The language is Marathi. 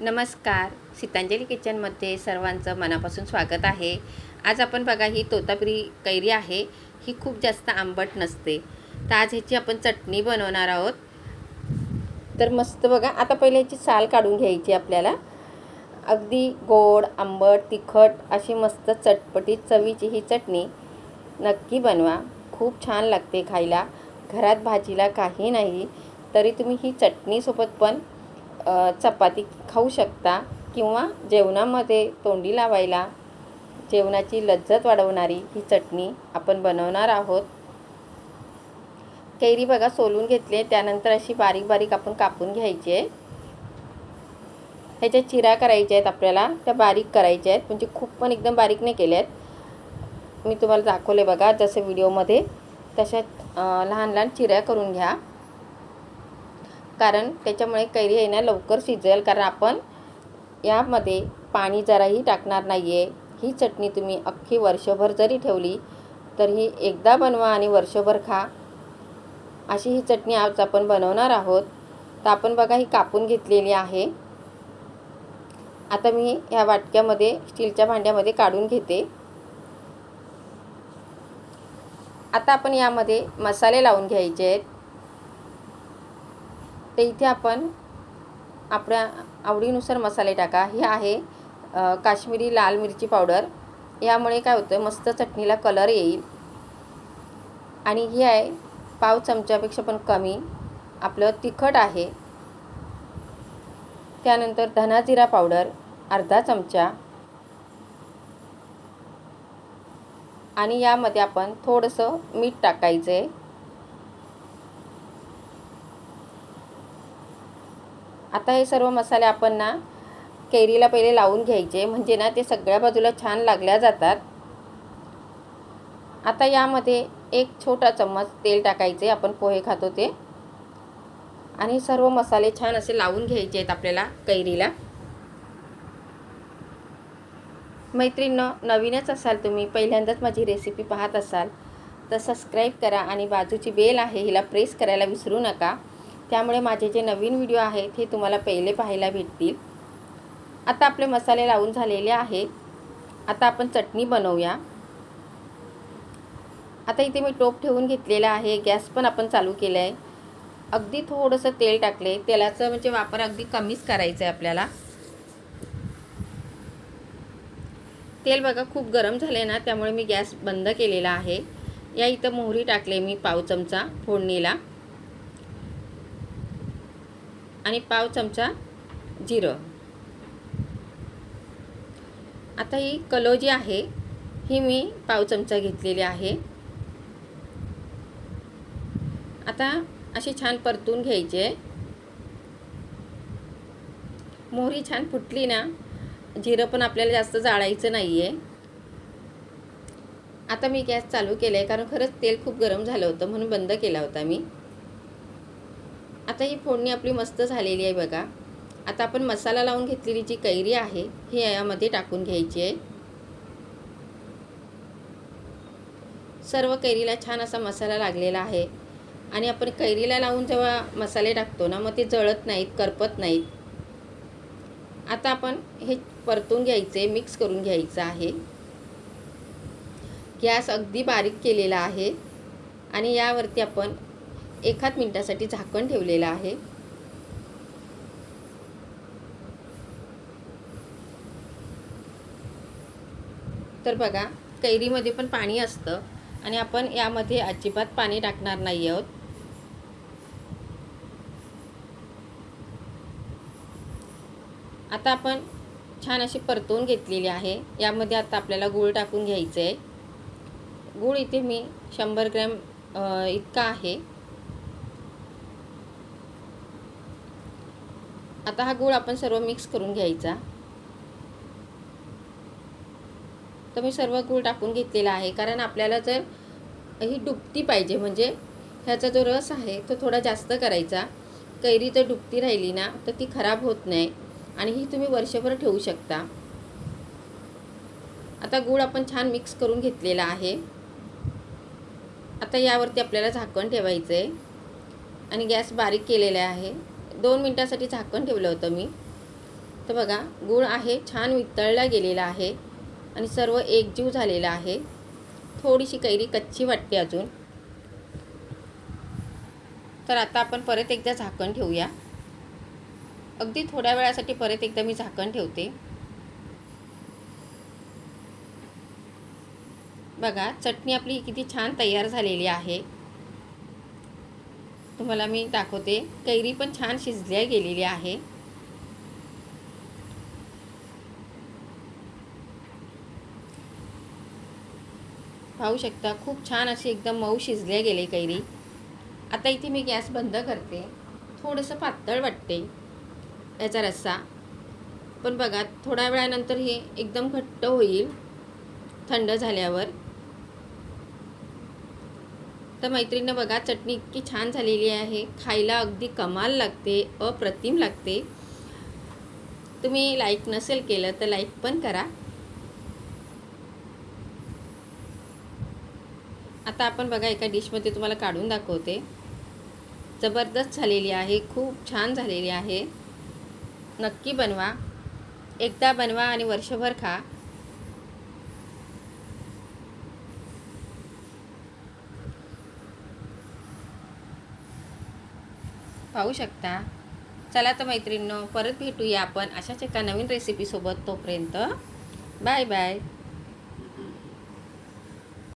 नमस्कार. सीतांजली किचनमध्ये सर्वांचं मनापासून स्वागत आहे. आज आपण बघा ही तोतापुरी कैरी आहे. ही खूप जास्त आंबट नसते. तर आज ह्याची आपण चटणी बनवणार आहोत. तर मस्त बघा आता पहिले ह्याची साल काढून घ्यायची आपल्याला. अगदी गोड आंबट तिखट अशी मस्त चटपटीत चवीची ही चटणी नक्की बनवा. खूप छान लागते खायला. घरात भाजीला काही नाही तरी तुम्ही ही चटणीसोबत पण चपाती खाऊ शकता किंवा जेवणामध्ये तोंडी लावायला जेवणाची लज्जत वाढवणारी ही चटणी आपण बनवणार आहोत. कैरी बघा सोलून घेतली त्यानंतर अशी बारीक बारीक आपण कापून घ्यायची आहे. ह्याच्या चिरा करायच्या आहेत आपल्याला त्या बारीक करायच्या आहेत म्हणजे खूप पण एकदम बारीक नाही केल्या आहेत. मी तुम्हाला दाखवले बघा जसं व्हिडिओमध्ये तशा लहान लहान चिऱ्या करून घ्या. कारण त्याच्यामुळे कैरी आहे ना लवकर शिजेल कारण आपण यामध्ये पाणी जराही टाकणार नाही आहे ही चटणी तुम्ही अख्खी वर्षभर जरी ठेवली तर ही एकदा बनवा आणि वर्षभर खा. अशी ही चटणी आज आपण बनवणार आहोत. तर आपण बघा ही कापून घेतलेली आहे. आता मी ह्या वाटक्यामध्ये स्टीलच्या भांड्यामध्ये काढून घेते. आता आपण यामध्ये मसाले लावून घ्यायचे आहेत. तर इथे आपण आपल्या आवडीनुसार मसाले टाका. हे आहे काश्मीरी लाल मिरची पावडर. यामुळे काय होतं मस्त चटणीला कलर येईल. आणि हे आहे पाव चमच्यापेक्षा पण कमी. आपलं तिखट आहे. त्यानंतर धना जिरा पावडर अर्धा चमचा. आणि यामध्ये आपण थोडंसं मीठ टाकायचं आहे आता हे सर्व मसाले आपण ना कैरीला पहिले लावून घ्यायचे. म्हणजे ना ते सगळ्या बाजूला छान लागल्या जातात. आता यामध्ये एक छोटा चम्मच तेल टाकायचे. आपण पोहे खातो ते. आणि सर्व मसाले छान असे लावून घ्यायचे आहेत आपल्याला कैरीला. मैत्रिणींनो नवीनच असाल तुम्ही पहिल्यांदाच माझी रेसिपी पाहत असाल तर सबस्क्राईब करा आणि बाजूची बेल आहे हिला प्रेस करायला विसरू नका. त्यामुळे माझे जे नवीन व्हिडिओ आहेत हे तुम्हाला पहिले पाहायला भेटतील. आता आपले मसाले लावून झालेले आहेत. आता आपण चटणी बनवूया. आता इथे मी टोप ठेवून घेतलेला आहे. गॅस पण आपण चालू केला आहे अगदी थोडंसं तेल टाकले तेलाचं म्हणजे वापर अगदी कमीच करायचं आहे आपल्याला. तेल बघा खूप गरम झाले ना त्यामुळे मी गॅस बंद केलेला आहे. या इथं मोहरी टाकले मी पाव चमचा फोडणीला. आणि पाव चमचा जिरं. आता ही कलो जी आहे ही मी पाव चमचा घेतलेली आहे. आता अशी छान परतून घ्यायची आहे. मोहरी छान फुटली ना जिरं पण आपल्याला जास्त जाळायचं नाही आहे आता मी गॅस चालू केला आहे कारण खरंच तेल खूप गरम झालं होतं म्हणून बंद केला होता मी. आता ही फोडणी आपली मस्त झालेली आहे बघा. आता आपण मसाला लावून घेतलेली जी कैरी आहे ही यामध्ये टाकून घ्यायची आहे. सर्व कैरीला छान असा मसाला लागलेला आहे. आणि आपण कैरीला लावून जेव्हा मसाले टाकतो ना मग ते जळत नाहीत करपत नाहीत. आता आपण हे परतून घ्यायचे मिक्स करून घ्यायचं आहे. गॅस अगदी बारीक केलेला आहे. आणि यावरती आपण एखाद मिनटासाठी झाकण ठेवलेलं आहे. तर बघा कैरीमध्ये पण पाणी असतं आणि आपण यामध्ये अजिबात पाणी टाकणार नाही आहोत. आता आपण छान अशी परतवून घेतलेली आहे. यामध्ये आता आपल्याला गूळ टाकून घ्यायचं आहे गूळ इथे मी शंभर ग्रॅम इतका आहे. आता हा गूळ आपण सर्व मिक्स करून घ्यायचा. तर मी सर्व गूळ टाकून घेतलेला आहे. कारण आपल्याला जर ही डुबती पाहिजे म्हणजे ह्याचा जो रस आहे तो थोडा जास्त करायचा. कैरी जर डुबती राहिली ना तर ती खराब होत नाही. आणि ही तुम्ही वर्षभर ठेवू शकता. आता गूळ आपण छान मिक्स करून घेतलेला आहे. आता यावरती आपल्याला झाकण ठेवायचं आहे आणि गॅस बारीक केलेला आहे. दोन मिनटासाठी झाकण ठेवलं होतं मी. तर बघा गूळ आहे छान वितळला गेलेला आहे आणि सर्व एकजीव झालेला आहे. थोडीशी कैरी कच्ची वाटते अजून. तर आता आपण परत एकदा झाकण ठेवूया. अगदी थोड्या वेळासाठी परत एकदा मी झाकण ठेवते. बघा चटणी आपली किती छान तयार झालेली आहे. तुम्हाला मी दाखवते. कैरी पण छान शिजल्या गेलेली आहे. पाहू शकता खूप छान अशी एकदम मऊ शिजल्या गेले कैरी. आता इथे मी गॅस बंद करते. थोडंसं पातळ वाटते याचा रस्सा. पण बघा थोड्या वेळानंतर हे एकदम घट्ट होईल थंड झाल्यावर. तर मैत्रिणीनं बघा चटणी इतकी छान झालेली आहे. खायला अगदी कमाल लागते अप्रतिम लागते. तुम्ही लाईक नसेल केलं तर लाईक पण करा. आता आपण बघा एका डिशमध्ये तुम्हाला काढून दाखवते. जबरदस्त झालेली आहे खूप छान झालेली आहे. नक्की बनवा. एकदा बनवा आणि वर्षभर खा. पाहू शकता. चला तर मैत्रिणींनो परत भेटूया आपण अशाच एका नवीन रेसिपीसोबत तोपर्यंत. Bye bye